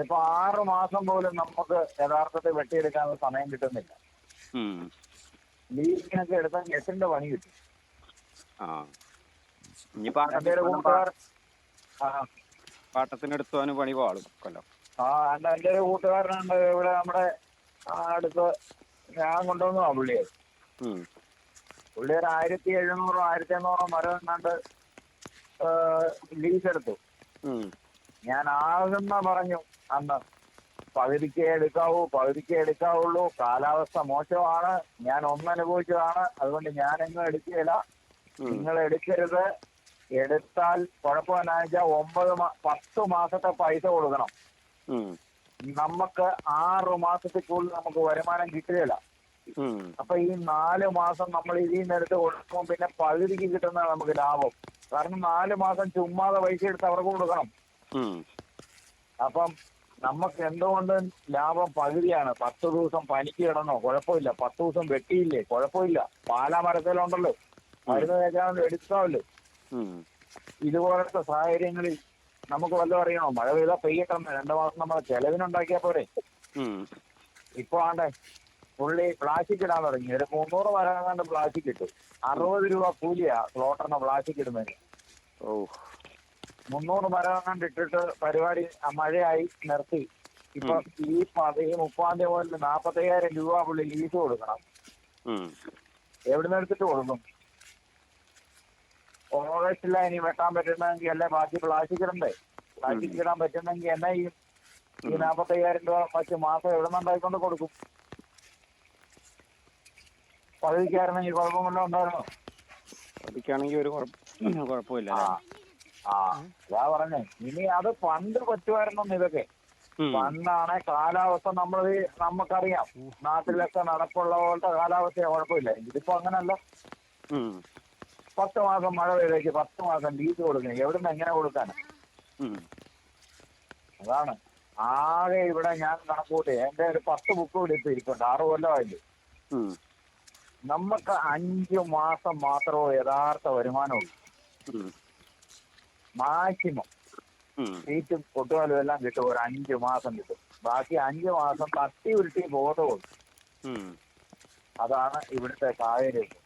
ഇപ്പൊ ആറ് മാസം പോലും നമുക്ക് യഥാർത്ഥത്തിൽ വെട്ടിയെടുക്കാനുള്ള സമയം കിട്ടുന്നില്ല. ലീവിനൊക്കെ എടുത്താൽ എട്ടിന്റെ പണി കിട്ടും. ആ. എന്റെ ഒരു കൂട്ടുകാർ ആ. പാട്ടത്തിനെടുത്തോന് പണി പാളും കൊല്ലം. ആ എന്റെ എന്റെ ഒരു കൂട്ടുകാരനുണ്ട്. ഇവിടെ നമ്മുടെ ആ, അടുത്ത് ഞാൻ കൊണ്ടുവന്നു പുള്ളിയെ. ഉം. പുള്ളി ഒരു ആയിരത്തി എഴുന്നൂറോ ആയിരത്തി എണ്ണൂറോ മരം എങ്ങാണ്ട് ലീസ് എടുത്തു. ഞാൻ ആകുന്ന പറഞ്ഞു. അന്ന് പകുതിക്കേ എടുക്കാവൂ പകുതിക്കേ എടുക്കാവുള്ളൂ. കാലാവസ്ഥ മോശമാണ്. ഞാൻ ഒന്നനുഭവിച്ചതാണ് അതുകൊണ്ട് ഞാനെങ്ങും എടുക്കുകയില്ല. നിങ്ങൾ എടുക്കരുത്. എടുത്താൽ കുഴപ്പമെന്നാ ഒമ്പത് പത്ത് മാസത്തെ പൈസ കൊടുക്കണം. നമുക്ക് ആറ് മാസത്തിൽ നമുക്ക് വരുമാനം കിട്ടുകയില്ല. അപ്പൊ ഈ നാല് മാസം നമ്മൾ ഇതിൽ നിന്ന് എടുത്ത് കൊടുക്കുമ്പോൾ പിന്നെ പകുതിക്ക് കിട്ടുന്ന നമുക്ക് ലാഭം. കാരണം നാല് മാസം ചുമ്മാതെ പൈസ എടുത്ത് അവർക്ക് കൊടുക്കണം. അപ്പം നമുക്ക് എന്തുകൊണ്ട് ലാഭം പകുതിയാണ്? പത്ത് ദിവസം പനിക്ക് കിടന്നോ? കുഴപ്പമില്ല. പത്ത് ദിവസം വെട്ടിയില്ലേ? കുഴപ്പമില്ല. പാലാ മരത്തിലുണ്ടല്ലോ മരുന്ന് തേക്കാൻ എടുക്കാമല്ലോ. ഇതുപോലത്തെ സാഹചര്യങ്ങളിൽ നമുക്ക് വല്ലതും അറിയണോ? മഴ പെയ്താൽ പെയ്യട്ടെന്ന്. രണ്ടു മാസം നമ്മൾ ചെലവിനുണ്ടാക്കിയാ പോരെ. ഇപ്പൊ ആണ്ടെ പുള്ളി പ്ലാസ്റ്റിക് ഇടാൻ തുടങ്ങി. ഒരു മുന്നൂറ് വരാങ്ങാണ്ട് പ്ലാസ്റ്റിക് ഇട്ടു. അറുപത് രൂപ കൂലിയാ സ്ലോട്ടറിന് പ്ലാസ്റ്റിക് ഇടുന്നതിന്. ഓ മുന്നൂറ് മരങ്ങാണ്ട് ഇട്ടിട്ട് പരിപാടി മഴയായി നിർത്തി. ഇപ്പൊ ഈ ഈ മുപ്പാം തീയതി മുതൽ നാപ്പത്തയ്യായിരം രൂപ പുള്ളി ലീസ് കൊടുക്കണം. എവിടുന്ന് എടുത്തിട്ട് കൊടുക്കും? ഓഗസ്റ്റില ഇനി വെട്ടാൻ പറ്റുന്നെങ്കിൽ അല്ലെ ബാക്കി പ്ലാസ്റ്റിക് ഇടണ്ടേ പ്ലാസ്റ്റിക് ഇടാൻ പറ്റുന്നെങ്കിൽ എന്നാ ഈ ഈ നാപ്പത്തയ്യായിരം രൂപ വെച്ച് മാസം എവിടുന്നുണ്ടായിക്കൊണ്ട് കൊടുക്കും? പകുതിക്കായിരുന്നെങ്കിൽ കുഴപ്പമില്ല ഉണ്ടായിരുന്നോ അതൊക്കെയാണെങ്കിൽ ഒരു കുഴപ്പമില്ല ആ? അതാ പറഞ്ഞേ. ഇനി അത് പണ്ട് പറ്റുമായിരുന്നു ഇതൊക്കെ. പണ്ടാണ് കാലാവസ്ഥ നമ്മൾ നമുക്കറിയാം. നാട്ടിലൊക്കെ നടപ്പുള്ള പോലത്തെ കാലാവസ്ഥ കുഴപ്പമില്ല. ഇതിപ്പോ അങ്ങനല്ല. പത്ത് മാസം മഴ പെയ്തേക്ക് പത്ത് മാസം ലീസ് കൊടുക്കണം. എവിടുന്ന് എങ്ങനെ കൊടുക്കാൻ? അതാണ്. ആകെ ഇവിടെ ഞാൻ കണക്കൂട്ടി. എന്റെ ഒരു പത്ത് ബുക്ക് ഇവിടെ ഇപ്പൊ ഇരിപ്പുണ്ട്. ആറ് കൊല്ലമായിട്ട്. നമുക്ക് അഞ്ചു മാസം മാത്രമേ യഥാർത്ഥ വരുമാനമുള്ളൂ. മാക്സിമം. സീറ്റും കൊട്ടുകാലും എല്ലാം കിട്ടും. ഒരു അഞ്ചു മാസം കിട്ടും. ബാക്കി അഞ്ചു മാസം തട്ടി ഉരുട്ടി ബോധമുണ്ട്. അതാണ് ഇവിടുത്തെ സാഹചര്യം.